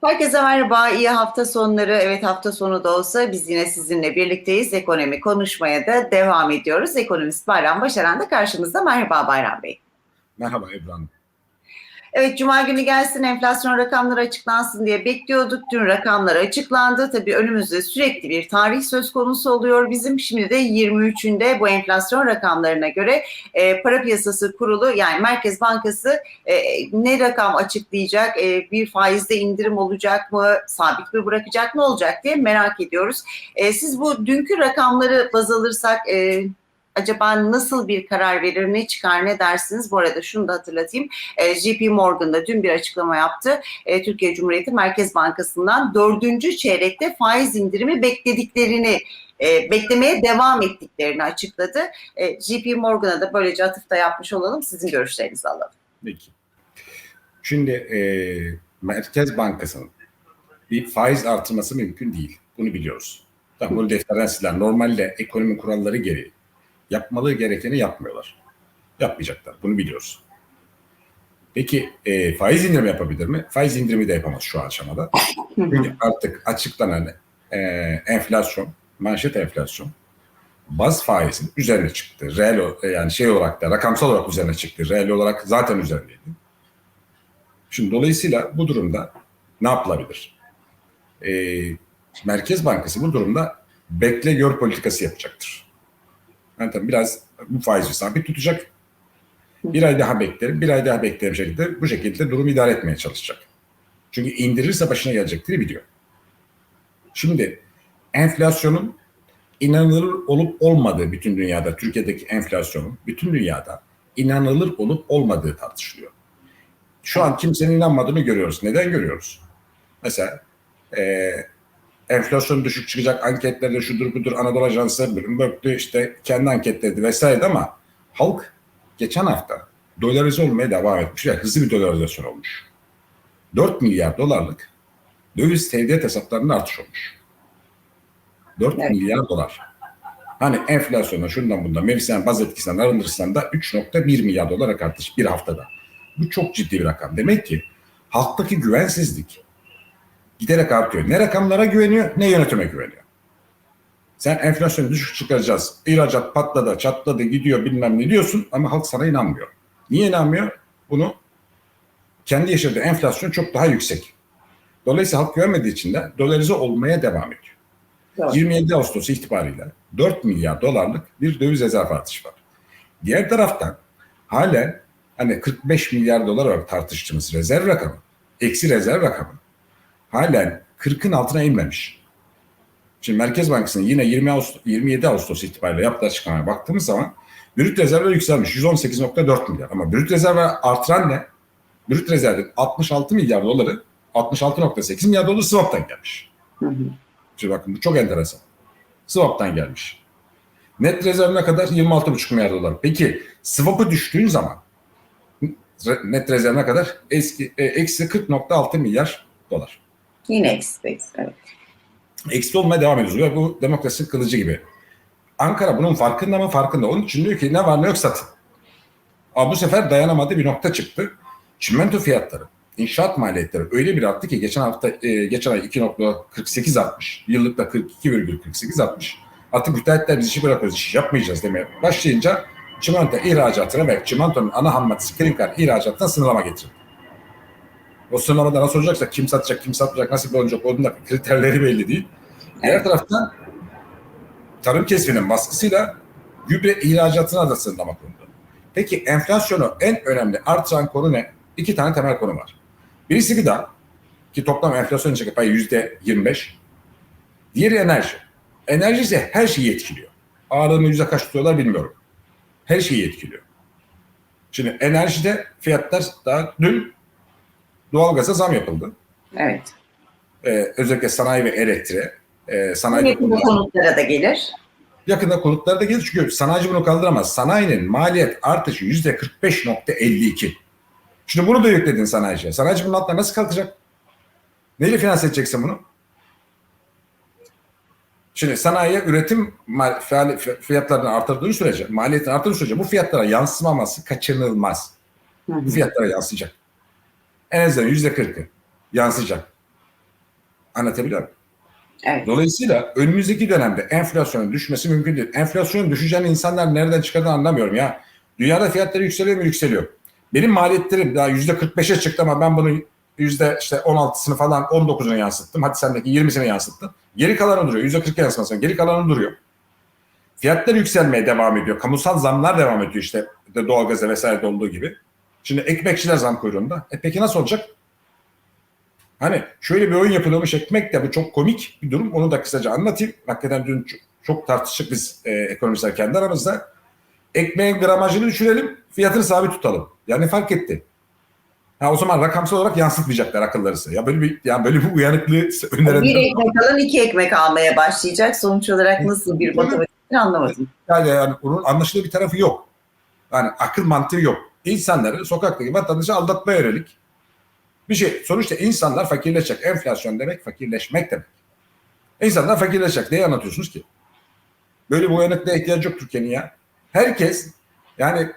Herkese merhaba, iyi hafta sonları. Evet hafta sonu da olsa biz yine sizinle birlikteyiz. Ekonomi konuşmaya da devam ediyoruz. Ekonomist Bayram Başaran da karşımızda. Merhaba Bayram Bey. Merhaba Hanım. Evet Cuma günü gelsin enflasyon rakamları açıklansın diye bekliyorduk. Dün rakamlar açıklandı. Tabii önümüzde sürekli bir tarih söz konusu oluyor bizim. Şimdi de 23'ünde bu enflasyon rakamlarına göre e, para piyasası kurulu yani Merkez Bankası e, ne rakam açıklayacak? E, bir faizde indirim olacak mı? Sabit mi bırakacak? Ne olacak diye merak ediyoruz. E, siz bu dünkü rakamları baz alırsak e, acaba nasıl bir karar verir, ne çıkar, ne dersiniz? Bu arada şunu da hatırlatayım. E, JP Morgan da dün bir açıklama yaptı. E, Türkiye Cumhuriyeti Merkez Bankası'ndan dördüncü çeyrekte faiz indirimi beklediklerini e, beklemeye devam ettiklerini açıkladı. E, JP Morgan'a da böylece atıfta yapmış olalım. Sizin görüşlerinizi alalım. Peki. Şimdi e, Merkez Bankası'nın bir faiz artırması mümkün değil. Bunu biliyoruz. Tamam, bunu defterden. Normalde ekonomi kuralları gereği yapmaları gerekeni yapmıyorlar. Yapmayacaklar. Bunu biliyoruz. Peki e, faiz indirimi yapabilir mi? Faiz indirimi de yapamaz şu aşamada. Çünkü artık açıklanan e, enflasyon, manşet enflasyon baz faizin üzerine çıktı. Reel o- yani şey olarak da rakamsal olarak üzerine çıktı. Reel olarak zaten üzerindeydi. Şimdi dolayısıyla bu durumda ne yapılabilir? E, Merkez Bankası bu durumda bekle gör politikası yapacaktır. Yani tabii biraz bu faizi sabit tutacak. Bir ay daha beklerim, bir ay daha beklerim şekilde bu şekilde durumu idare etmeye çalışacak. Çünkü indirirse başına gelecekleri biliyor. Şimdi enflasyonun inanılır olup olmadığı bütün dünyada, Türkiye'deki enflasyonun bütün dünyada inanılır olup olmadığı tartışılıyor. Şu an kimsenin inanmadığını görüyoruz. Neden görüyoruz? Mesela e, enflasyon düşük çıkacak anketlerde şudur budur Anadolu Ajansı Bloomberg'du işte kendi anketleri vesaire ama halk geçen hafta dolarize olmaya devam etmiş ve hızlı bir dolarizasyon olmuş. 4 milyar dolarlık döviz tevdiat hesaplarında artış olmuş. 4 Evet. milyar dolar. Hani enflasyona şundan bundan mevsimden baz etkisinden arındırırsan da 3.1 milyar dolar artış bir haftada. Bu çok ciddi bir rakam. Demek ki halktaki güvensizlik giderek artıyor. Ne rakamlara güveniyor ne yönetime güveniyor. Sen enflasyonu düşük çıkaracağız. İhracat patladı, çatladı, gidiyor bilmem ne diyorsun ama halk sana inanmıyor. Niye inanmıyor? Bunu kendi yaşadığı enflasyon çok daha yüksek. Dolayısıyla halk güvenmediği için de dolarize olmaya devam ediyor. Doğru. 27 Ağustos itibariyle 4 milyar dolarlık bir döviz rezerv artışı var. Diğer taraftan halen hani 45 milyar dolar olarak tartıştığımız rezerv rakamı, eksi rezerv rakamı halen 40'ın altına inmemiş. Şimdi Merkez Bankası'nın yine 20 Ağustos, 27 Ağustos itibariyle yaptığı açıklamaya baktığımız zaman brüt rezervler yükselmiş 118.4 milyar. Ama brüt rezervler artıran ne? Brüt rezervin 66 milyar doları 66.8 milyar doları swap'tan gelmiş. Hı hı. Şimdi bakın bu çok enteresan. Swap'tan gelmiş. Net rezerv ne kadar? 26,5 milyar dolar. Peki swap'ı düştüğün zaman net rezerv ne kadar? Eski, e, eksi 40.6 milyar dolar. Yine eksi evet. Eksi olmaya devam ediyoruz. Ve bu demokrasinin kılıcı gibi. Ankara bunun farkında mı? Farkında. Onun için diyor ki ne var ne yok satın. Ama bu sefer dayanamadığı bir nokta çıktı. Çimento fiyatları, inşaat maliyetleri öyle bir arttı ki geçen hafta e, geçen ay 2.48 artmış. Yıllıkta 42,48 artmış. Artık müteahhitler biz işi bırakıyoruz, iş yapmayacağız demeye başlayınca çimento ihracatına ve çimentonun ana ham maddesi klinker ihracatına sınırlama getirdi. O sınırlamada nasıl olacaksa kim satacak, kim satmayacak, nasıl bir olacak onun da kriterleri belli değil. Diğer taraftan tarım kesminin baskısıyla gübre ihracatına da sınırlama kondu. Peki enflasyonu en önemli artıran konu ne? İki tane temel konu var. Birisi gıda ki toplam enflasyon içindeki payı yüzde 25. Diğeri enerji. Enerji ise her şeyi etkiliyor. Ağırlığını yüzde kaç tutuyorlar bilmiyorum. Her şeyi etkiliyor. Şimdi enerjide fiyatlar daha dün doğalgaza zam yapıldı. Evet. Ee, özellikle sanayi ve elektriğe. Ee, sanayi Yakında konutlara da gelir. yakında konutlarda gelir çünkü sanayici bunu kaldıramaz. Sanayinin maliyet artışı yüzde 45.52. Şimdi bunu da yükledin sanayiciye. Sanayici bunun altına nasıl kalkacak? Neyle finanse edeceksin bunu? Şimdi sanayiye üretim fiyatlarını artırdığın sürece, maliyetini artırdığın sürece bu fiyatlara yansımaması kaçınılmaz. Bu fiyatlara yansıyacak. En azından yüzde kırkı yansıyacak. Anlatabiliyor muyum? Evet. Dolayısıyla önümüzdeki dönemde enflasyonun düşmesi mümkün değil. Enflasyonun düşeceğini insanlar nereden çıkardığını anlamıyorum ya. Dünyada fiyatları yükseliyor mu? Yükseliyor. Benim maliyetlerim daha yüzde 45'e çıktı ama ben bunu yüzde işte 16'sını falan 19'una yansıttım. Hadi sendeki 20'sine yansıttın. Geri kalanı duruyor. Yüzde 40 yansımasın. Geri kalanı duruyor. Fiyatlar yükselmeye devam ediyor. Kamusal zamlar devam ediyor işte doğalgaza vesaire olduğu gibi. Şimdi ekmekçiler zam kuyruğunda. E peki nasıl olacak? Hani şöyle bir oyun yapılıyormuş ekmek de bu çok komik bir durum. Onu da kısaca anlatayım. Hakikaten dün çok, tartıştık biz e, ekonomistler kendi aramızda. Ekmeğin gramajını düşürelim, fiyatını sabit tutalım. Yani fark etti. Ha o zaman rakamsal olarak yansıtmayacaklar akıllarısı. Ya böyle bir ya böyle bir uyanıklığı öneren Bir ekmek alan iki ekmek almaya başlayacak. Sonuç olarak nasıl bir matematiktir anlamadım. yani, yani onun anlaşılır bir tarafı yok. Yani akıl mantığı yok. İnsanları sokaktaki vatandaşı aldatmaya yönelik bir şey. Sonuçta insanlar fakirleşecek. Enflasyon demek fakirleşmek demek. İnsanlar fakirleşecek. Neyi anlatıyorsunuz ki? Böyle bir uyanıklığa ihtiyacı yok Türkiye'nin ya. Herkes yani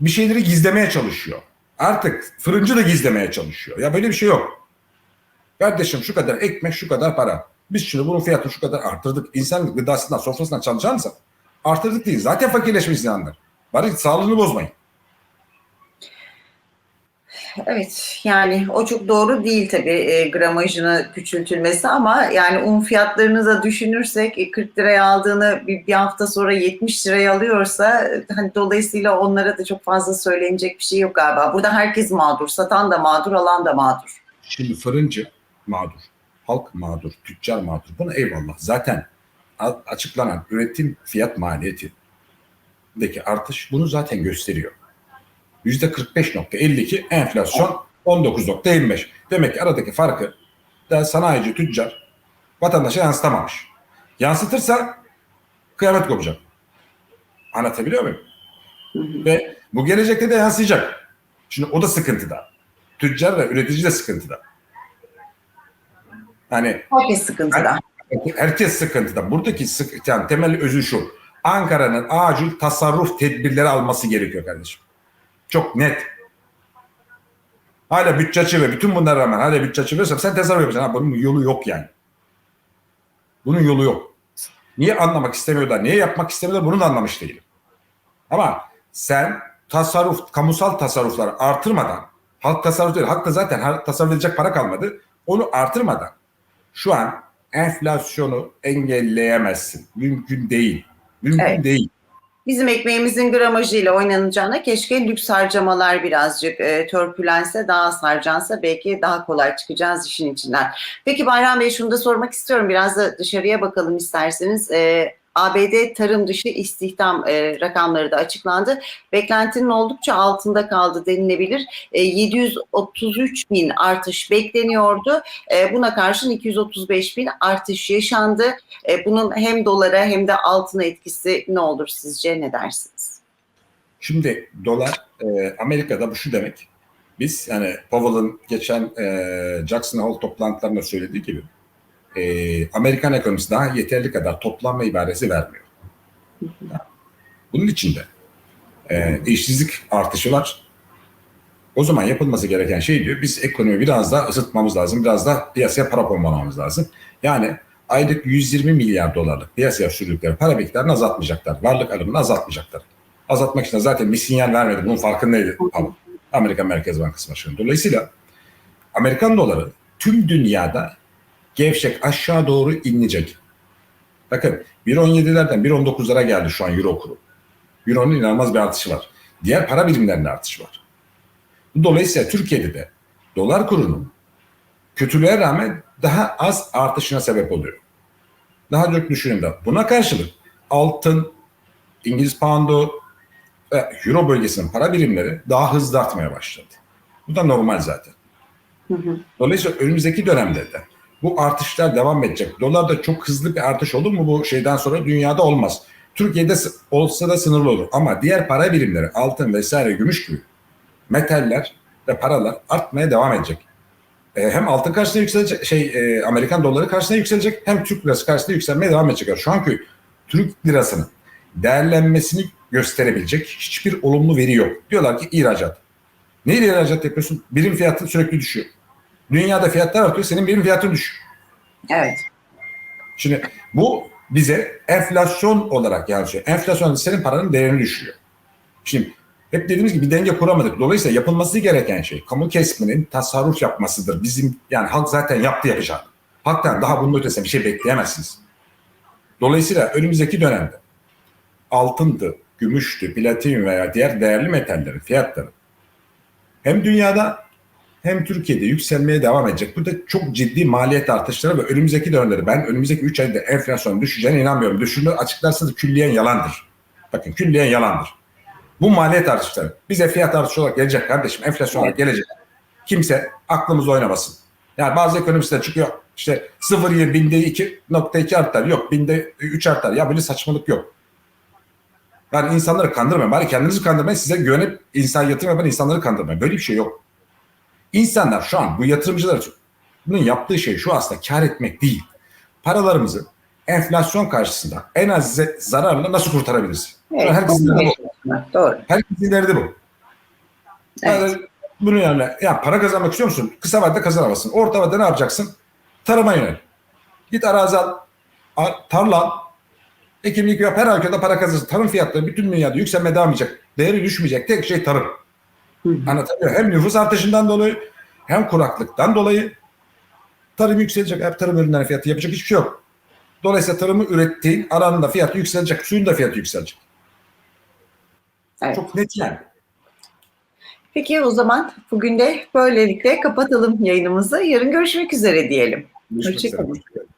bir şeyleri gizlemeye çalışıyor. Artık fırıncı da gizlemeye çalışıyor. Ya böyle bir şey yok. Kardeşim şu kadar ekmek şu kadar para. Biz şunu bunun fiyatını şu kadar arttırdık. İnsan gıdasından sofrasından çalacağınıza arttırdık değil. Zaten fakirleşmiş insanlar. Bari sağlığını bozmayın. Evet yani o çok doğru değil tabii e, gramajını küçültülmesi ama yani un fiyatlarını da düşünürsek e, 40 liraya aldığını bir, bir hafta sonra 70 liraya alıyorsa e, hani dolayısıyla onlara da çok fazla söylenecek bir şey yok galiba. Burada herkes mağdur. Satan da mağdur, alan da mağdur. Şimdi fırıncı mağdur, halk mağdur, tüccar mağdur. Bunu eyvallah. Zaten açıklanan üretim fiyat maliyetindeki artış bunu zaten gösteriyor. %45.52 enflasyon 19.25. Demek ki aradaki farkı da sanayici, tüccar vatandaşa yansıtamamış. Yansıtırsa kıyamet kopacak. Anlatabiliyor muyum? Ve bu gelecekte de yansıyacak. Şimdi o da sıkıntıda. Tüccar ve üretici de sıkıntıda. Hani Herkes sıkıntıda. herkes sıkıntıda. Buradaki sık, yani temel özü şu. Ankara'nın acil tasarruf tedbirleri alması gerekiyor kardeşim. Çok net. Hala bütçe açığı ve bütün bunlara rağmen hala bütçe açığı veriyorsam sen tasarruf yapacaksın. Ha, bunun yolu yok yani. Bunun yolu yok. Niye anlamak istemiyorlar, niye yapmak istemiyorlar bunu da anlamış değilim. Ama sen tasarruf, kamusal tasarrufları artırmadan, halk tasarruf değil, halkta zaten halk tasarruf edecek para kalmadı. Onu artırmadan şu an enflasyonu engelleyemezsin. Mümkün değil. Mümkün Evet. değil. Bizim ekmeğimizin gramajıyla oynanacağına keşke lüks harcamalar birazcık e, törpülense, daha az harcansa belki daha kolay çıkacağız işin içinden. Peki Bayram Bey şunu da sormak istiyorum. Biraz da dışarıya bakalım isterseniz. E, ABD tarım dışı istihdam e, rakamları da açıklandı. Beklentinin oldukça altında kaldı denilebilir. E, 733 bin artış bekleniyordu. E, buna karşın 235 bin artış yaşandı. E, bunun hem dolara hem de altına etkisi ne olur sizce ne dersiniz? Şimdi dolar e, Amerika'da bu şu demek. Biz yani Powell'ın geçen e, Jackson Hole toplantılarında söylediği gibi e, Amerikan ekonomisi daha yeterli kadar toplanma ibaresi vermiyor. Bunun içinde e, işsizlik artışı var. O zaman yapılması gereken şey diyor biz ekonomi biraz daha ısıtmamız lazım. Biraz daha piyasaya para pompalamamız lazım. Yani aylık 120 milyar dolarlık piyasaya sürdükleri para miktarını azaltmayacaklar. Varlık alımını azaltmayacaklar. Azaltmak için de zaten bir sinyal vermedi. Bunun farkındaydı. Amerika Merkez Bankası Başkanı. Dolayısıyla Amerikan doları tüm dünyada gevşek aşağı doğru inecek. Bakın 1.17'lerden 1.19'lara geldi şu an euro kuru. Euro'nun inanılmaz bir artışı var. Diğer para birimlerinde artış var. Dolayısıyla Türkiye'de de dolar kurunun kötülüğe rağmen daha az artışına sebep oluyor. Daha çok düşünün. Buna karşılık altın, İngiliz poundu ve euro bölgesinin para birimleri daha hızlı artmaya başladı. Bu da normal zaten. Dolayısıyla önümüzdeki dönemde de bu artışlar devam edecek. Dolarda çok hızlı bir artış olur mu bu şeyden sonra dünyada olmaz. Türkiye'de olsa da sınırlı olur. Ama diğer para birimleri altın vesaire gümüş gibi metaller ve paralar artmaya devam edecek. E, hem altın karşısında yükselecek şey e, Amerikan doları karşısında yükselecek hem Türk lirası karşısında yükselmeye devam edecek. Şu anki Türk lirasının değerlenmesini gösterebilecek hiçbir olumlu veri yok. Diyorlar ki ihracat. Neyle ihracat yapıyorsun? Birim fiyatı sürekli düşüyor. Dünyada fiyatlar artıyor, senin birim fiyatın düşüyor. Evet. Şimdi bu bize enflasyon olarak yansıyor. Enflasyon senin paranın değerini düşürüyor. Şimdi hep dediğimiz gibi bir denge kuramadık. Dolayısıyla yapılması gereken şey kamu kesminin tasarruf yapmasıdır. Bizim yani halk zaten yaptı yapacak. Halktan daha bunun ötesine bir şey bekleyemezsiniz. Dolayısıyla önümüzdeki dönemde altındı, gümüştü, platin veya diğer değerli metallerin fiyatları hem dünyada hem Türkiye'de yükselmeye devam edecek. Burada çok ciddi maliyet artışları ve önümüzdeki dönemleri ben önümüzdeki 3 ayda enflasyon düşeceğine inanmıyorum. Düşürünü açıklarsanız külliyen yalandır. Bakın külliyen yalandır. Bu maliyet artışları bize fiyat artışı olarak gelecek kardeşim. Enflasyon olarak gelecek. Kimse aklımız oynamasın. Yani bazı ekonomistler çıkıyor işte 0 binde 2.2 artar. Yok binde 3 artar. Ya böyle saçmalık yok. Yani insanları kandırmayın. Bari kendinizi kandırmayın. Size güvenip insan yatırım yapan insanları kandırmayın. Böyle bir şey yok. İnsanlar şu an bu yatırımcılar için bunun yaptığı şey şu aslında kar etmek değil. Paralarımızı enflasyon karşısında en az zararla nasıl kurtarabiliriz? Evet. Herkesin derdi bu. Doğru. Herkesin derdi bu. Evet. Yani bunu yani ya para kazanmak istiyor musun? Kısa vadede kazanamazsın. Orta vadede ne yapacaksın? Tarıma yönel. Git arazi al, tarla al, ekimlik yap her halükarda para kazansın. Tarım fiyatları bütün dünyada yükselmeye devam edecek. Değeri düşmeyecek. Tek şey tarım. Anlatabiliyor? Hem nüfus artışından dolayı hem kuraklıktan dolayı tarım yükselecek. Hep tarım ürünlerinin fiyatı yapacak hiçbir şey yok. Dolayısıyla tarımı ürettiğin aranın da fiyatı yükselecek. Suyun da fiyatı yükselecek. Evet. Çok net yani. Peki o zaman bugün de böylelikle kapatalım yayınımızı. Yarın görüşmek üzere diyelim. Görüşmek üzere. Hoşçakalın. Hoşçakalın.